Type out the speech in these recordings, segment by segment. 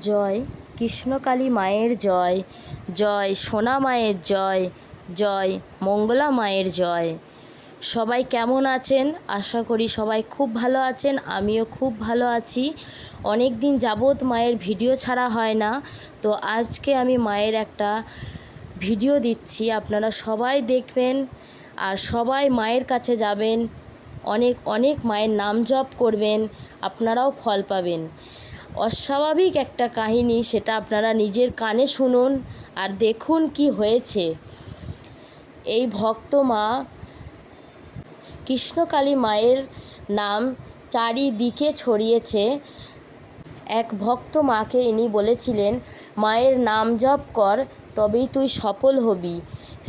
জয়, কৃষ্ণকালী মায়ের জয় জয় সোনা মায়ের জয় জয় মঙ্গলা মায়ের জয়। সবাই কেমন আছেন? আশা করি সবাই খুব ভালো আছেন, আমিও খুব ভালো আছি। অনেক দিন যাবৎ মায়ের ভিডিও ছাড়া হয় না, তো আজকে আমি মায়ের একটা ভিডিও দিচ্ছি, আপনারা সবাই দেখবেন আর সবাই মায়ের কাছে যাবেন, অনেক অনেক মায়ের নাম জপ করবেন, আপনারাও ফল পাবেন। অস্বাভাবিক একটা কাহিনী, সেটা আপনারা নিজের কানে শুনুন আর দেখুন কি হয়েছে। এই ভক্ত মা কৃষ্ণকালী মায়ের নাম চারিদিকে ছড়িয়েছে। এক ভক্ত মাকে ইনি বলেছিলেন, মায়ের নাম জপ কর, তবেই তুই সফল হবি।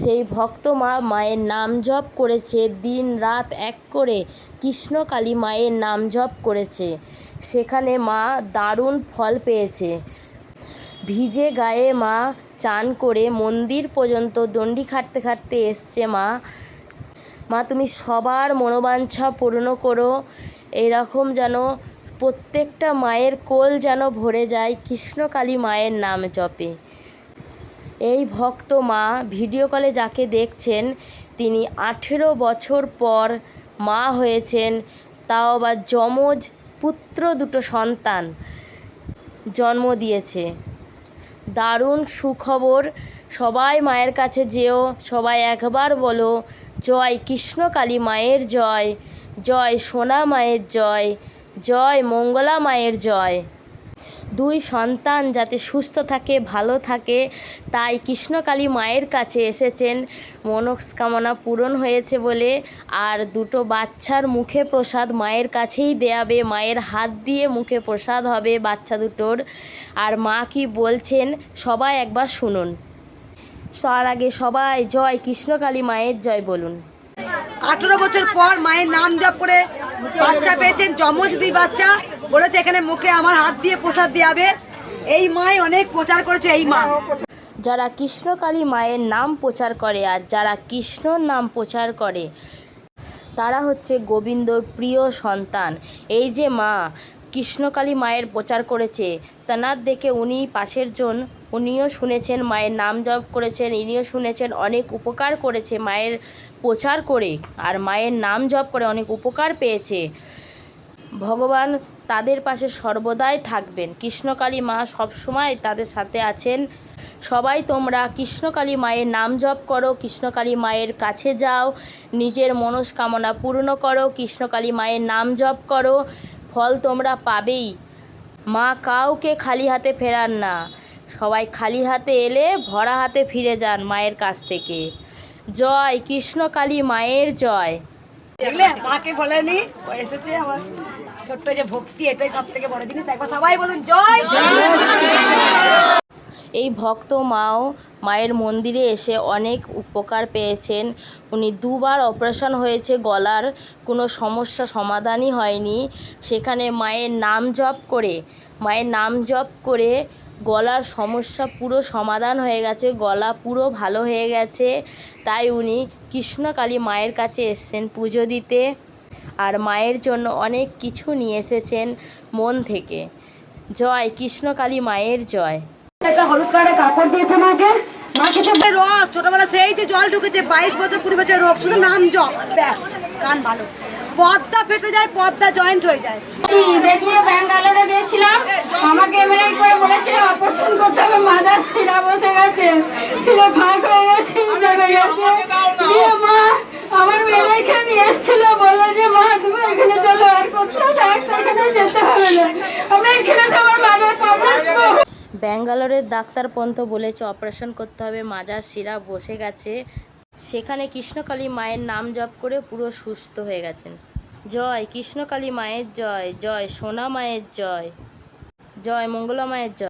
সেই ভক্ত মা মায়ের নাম জপ করেছে, দিন রাত এক করে কৃষ্ণকালী মায়ের নাম জপ করেছে। সেখানে মা দারুণ ফল পেয়েছে। ভিজে গায়ে মা চান করে মন্দির পর্যন্ত দণ্ডি খাটতে খাটতে এসছে মা। মা, তুমি সবার মনোবাঞ্ছা পূর্ণ করো। এরকম যেন প্রত্যেকটা মায়ের কোল যেন ভরে যায় কৃষ্ণকালী মায়ের নাম জপে। এই ভক্ত মা ভিডিও কলে যাকে দেখছেন, তিনি আঠেরো বছর পর মা হয়েছেন, তাও আবার যমজ পুত্র দুটো সন্তান জন্ম দিয়েছে। দারুণ সুখবর, সবাই মায়ের কাছে যেও, সবাই একবার বলো, জয় কৃষ্ণকালী মায়ের জয় জয় সোনা মায়ের জয় জয় মঙ্গলা মায়ের জয়। দুই সন্তান যাতে সুস্থ থাকে, ভালো থাকে। তাই কৃষ্ণকালী মায়ের কাছে এসেছেন। মনস্কামনা পূরণ হয়েছে বলে। আর দুটো বাচ্চার মুখে প্রসাদ মায়ের কাছেই দেয়াবে। মায়ের হাত দিয়ে মুখে প্রসাদ হবে বাচ্চা দুটোর। আর মা কি বলছেন, সবাই একবার শুনুন। তার আগে সবাই জয় কৃষ্ণকালী মায়ের জয় বলুন। আঠেরো বছর পর মায়ের নাম জপ করে বাচ্চা পেয়েছেন যমজ দুই বাচ্চা। বলেছে এখানে মুখে আমার হাত দিয়ে প্রসাদ দিয়াবে এই মাই অনেক প্রচার করেছে, এই মা। যারা কৃষ্ণকালী মায়ের নাম প্রচার করে আর যারা কৃষ্ণর নাম প্রচার করে, তারা হচ্ছে গোবিন্দর প্রিয় সন্তান। এই যে মা কৃষ্ণকালী মায়ের প্রচার করেছে। তেনার দেখে উনি পাশের জন, উনিও শুনেছেন মায়ের নাম জপ করেছেন, ইনিও শুনেছেন অনেক উপকার করেছে মায়ের প্রচার করে আর মায়ের নাম জপ করে অনেক উপকার পেয়েছে। ভগবান তাদের পাশে সর্বদাই থাকবেন। কৃষ্ণকালী মা সবসময় তাদের সাথে আছেন। সবাই তোমরা কৃষ্ণকালী মায়ের নাম জপ করো, কৃষ্ণকালী মায়ের কাছে যাও, নিজের মনস্কামনা পূর্ণ করো, কৃষ্ণকালী মায়ের নাম জপ করো। ফল তোমরা পাবেই। মা কাউকে খালি হাতে ফেরান না। সবাই খালি হাতে এলে ভরা হাতে ফিরে যান মায়ের কাছ থেকে। জয় কৃষ্ণ কালী মায়ের জয়। দেখলে মাকে বলেনি এসেছে আমার ছোট্ট যে ভক্তি এটাই সব থেকে বড় জিনিস। একবার সবাই বলুন জয়! এই ভক্ত মাও মায়ের মন্দিরে এসে অনেক উপকার পেয়েছেন। উনি দুবার অপারেশন হয়েছে, গলার কোনো সমস্যা সমাধানই হয়নি। সেখানে মায়ের নাম জপ করে, মায়ের নাম জপ করে গলার সমস্যা পুরো সমাধান হয়ে গেছে, গলা পুরো ভালো হয়ে গেছে। তাই উনি কৃষ্ণকালী মায়ের কাছে এসছেন পুজো দিতে আর মায়ের জন্য অনেক কিছু নিয়ে এসেছেন মন থেকে। জয় কৃষ্ণকালী মায়ের জয়। একটা হলুদ কালারের কাপড় দিয়েছে মাকে। মাকে তো রস ছোটবেলা সেই যে জল ঢুকেছে বাইশ বছর কুড়ি বছর রোগ শুধু নাম জপ ব্যাস কান ভালো। পদ্মা ফেটে যায় পদ্মা জয়েন্ট হয়ে যায়। দেখিয়ে ব্যাঙ্গালোরে গিয়েছিলাম। আমাকে এমনি করে অপারেশন করতে হবে মাদার শিরা বসে গেছে। শিরা ফাঁক হয়ে গেছে জমে গেছে। দিয়ে মা আমার মেয়েরা এখানে এসেছিল বলল যে মা তুমি এখানে চলো আর কোথাও যেতে হবে না। আমি এখানে ব্যাঙ্গালোরের ডাক্তার পন্ত বলেছে, অপারেশন করতে হবে, মাজার শিরা বসে গেছে। সেখানে কৃষ্ণকালী মায়ের নাম জপ করে পুরো সুস্থ হয়ে গেছেন। জয়, কৃষ্ণকালী মায়ের জয় জয়, সোনা মায়ের জয় জয়, মঙ্গলা মায়ের জয়।